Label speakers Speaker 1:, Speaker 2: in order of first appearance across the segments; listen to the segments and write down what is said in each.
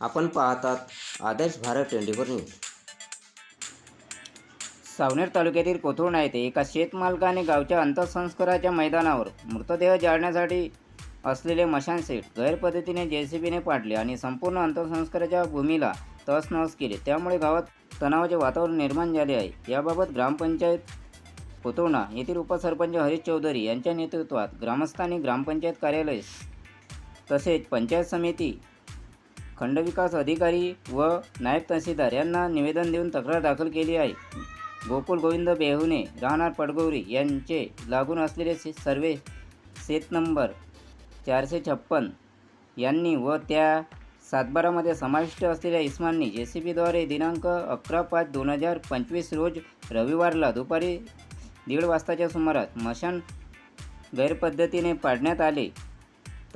Speaker 1: आपण पाहतात Adarsh Bharat twenty four news.
Speaker 2: Saoner तालुक्यातील कोथरुणा येथे एका शेतमालकाने गावच्या अंतसंस्काराच्या मैदानावर मृतदेह जाळण्यासाठी असलेले मशान सेट गैरपद्धतीने जे सी बीने पाडले आणि संपूर्ण अंतसंस्काराच्या भूमीला तहसनहस केले. त्यामुळे गावात तणावाचे वातावरण निर्माण झाले आहे. याबाबत ग्रामपंचायत कोथरुणा येथील उपसरपंच हरीश चौधरी यांच्या नेतृत्वात ग्रामस्थांनी ग्रामपंचायत कार्यालय तसेच पंचायत समिती खंडविकास अधिकारी व नायब तहसीलदार यांना निवेदन देऊन तक्रार दाखल केली आहे. गोकुल गोविंद बेहुने राहणार पडगौरी यांचे लागून असलेले से सर्वे सेत नंबर चारशे छप्पन यांनी व त्या सातबारामध्ये समाविष्ट असलेल्या इस्मांनी जे सी बीद्वारे दिनांक अकरा पाच दोन हजार पंचवीस रोज रविवारला दुपारी दीड वाजताच्या सुमारास मशान गैरपद्धतीने पाडण्यात आले.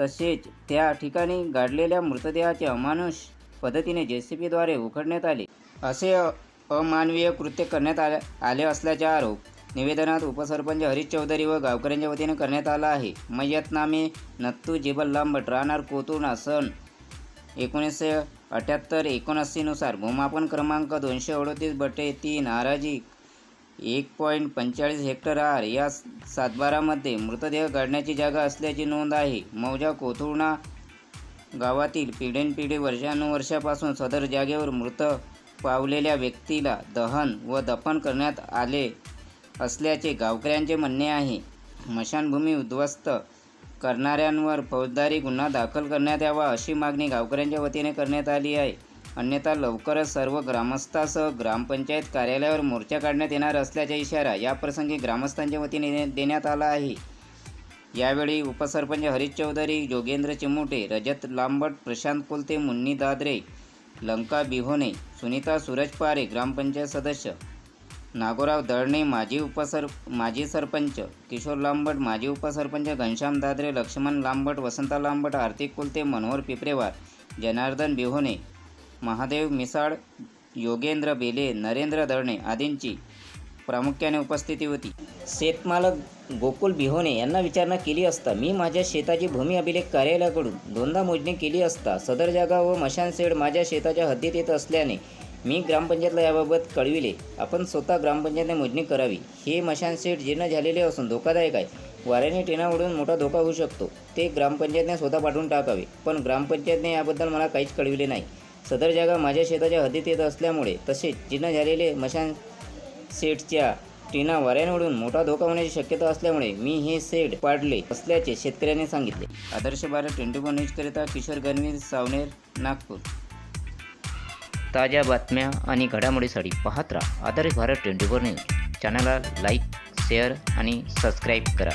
Speaker 2: तसेच त्या ठिकाणी गाडलेल्या मृतदेहाचे अमानुष पद्धतीने जे सी बीद्वारे उखडण्यात आले. असे अमानवीय कृत्य करण्यात आले आले असल्याचे आरोप निवेदनात उपसरपंच हरीश चौधरी व गावकऱ्यांच्या वतीने करण्यात आला आहे. मय्यतनामे नत्तू जिबल लांबट राहणार कोतुर्णा सन एकोणीसशे अठ्याहत्तर एकोणऐंशीनुसार भूमापन क्रमांक दोनशे अडतीस बटे तीन आराजी एक पॉईंट पंचेचाळीस हेक्टर आर या सातबारामध्ये मृतदेह गाडण्याची जागा असल्याची नोंद आहे. मौजा कोथुर्णा गावातील पिढ्यानपिढी वर्षानुवर्षापासून सदर जागेवर मृत पावलेल्या व्यक्तीला दहन व दफन करण्यात आले असल्याचे गावकऱ्यांचे म्हणणे आहे. स्मशानभूमी उद्ध्वस्त करणाऱ्यांवर फौजदारी गुन्हा दाखल करण्यात यावा अशी मागणी गावकऱ्यांच्या वतीने करण्यात आली आहे. अन्यथा लवकरच सर्व ग्रामस्थासह ग्रामपंचायत कार्यालयावर मोर्चा काढण्यात येणार असल्याचा इशारा याप्रसंगी ग्रामस्थांच्या वतीने देण्यात आला आहे. यावेळी उपसरपंच हरीश चौधरी जोगेंद्र चिमुटे रजत लांबट प्रशांत कोलते मुन्नी दादरे लंका बिहोने सुनीता सूरज पारे ग्रामपंचायत सदस्य नागोराव दळणे माजी उपसर माजी सरपंच किशोर लांबट माजी उपसरपंच घनश्याम दादरे लक्ष्मण लांबट वसंता लांबट आर्थिक कुलते मनोहर पिपरेवार जनार्दन बिहोने महादेव मिसाळ योगेंद्र बेले नरेंद्र दळणे आदींची प्रामुख्याने उपस्थिती होती. शेतमालक गोकुल बिहोने यांना विचारणा केली असता मी माझ्या शेताची भूमी अभिलेख कार्यालयाकडून दोनदा मोजणी केली असता सदर जागा व मशान शेड माझ्या शेताच्या हद्दीत येत असल्याने मी ग्रामपंचायतला याबाबत कळविले. आपण स्वतः ग्रामपंचायतने मोजणी करावी. हे मशान शेड जीर्ण झालेले असून धोकादायक आहे. वाऱ्याने टेना उडून मोठा धोका होऊ शकतो. ते ग्रामपंचायतने स्वतः पाठवून टाकावे. पण ग्रामपंचायतने याबद्दल मला काहीच कळविले नाही. सदर जागा माझ्या शेताच्या हद्दीत येत असल्यामुळे तसेच जीर्ण झालेले मशान सेटच्या टीना वाऱ्याने मोठा धोका होण्याची शक्यता असल्यामुळे मी हे सेट पाडले असल्याचे शेतकऱ्याने सांगितले. आदर्श भारत ट्वेंटी फोर न्यूजकरिता किशोर गणवीर सावनेर नागपूर. ताज्या बातम्या आणि घडामोडीसाठी पाहत राहा Adarsh Bharat twenty four news. चॅनलला लाईक शेअर आणि सबस्क्राईब करा.